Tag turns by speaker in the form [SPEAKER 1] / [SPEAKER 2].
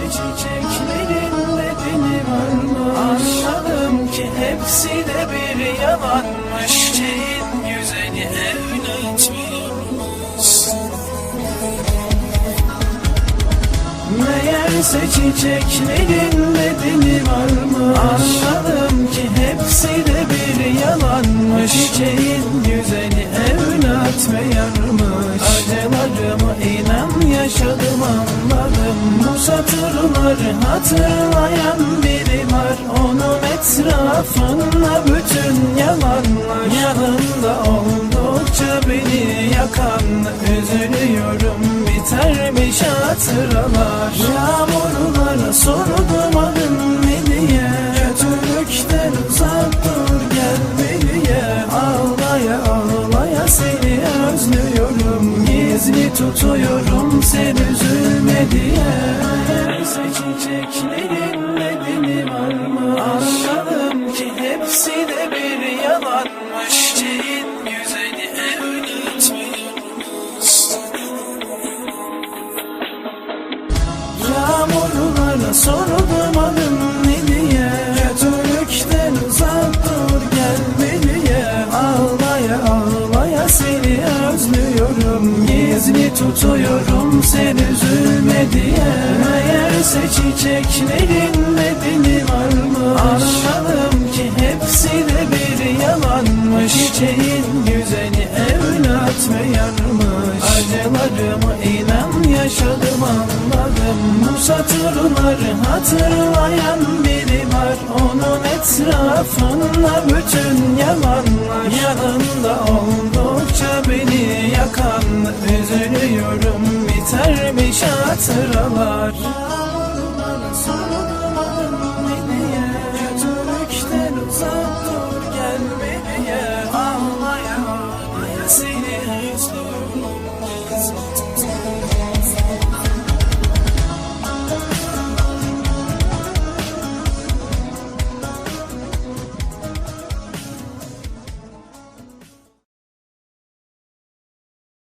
[SPEAKER 1] çiçeklerin bedeni var mı? Anladım ki hepsi de bir yalanmış Şeyin güzeli evlatmıymış Meğerse çiçeklerin bedeni var mı? Anladım ki hepsi de bir yalanmış Çiçeğin satırları hatırlayan biri var. Onun etrafında bütün yalanlar. Yanında oldukça beni yakan Üzülüyorum. Bitermiş hatıralar. Yağmurlara sordum adın ne diye. Kötülükten uzak dur gel beriye Ağlaya ağlaya seni özlüyorum. Gizli tutuyorum sen sordum adım ne diye? Kötülükten uzak dur gel beriye Ağlaya ağlaya seni özlüyorum. Gizli tutuyorum sen üzülme diye. Meğerse çiçeklerin nedeni var mı? Anladım ki hepsi de bir yalanmış. Çiçeğin güzeli evlat meyarmış Acılarımı inan yaşadım anladım Bu satırları hatırlayan biri var. Onun etrafında bütün yalanlar Yanında oldukça beni yakan Üzülüyorum. Bitermiş hatıralar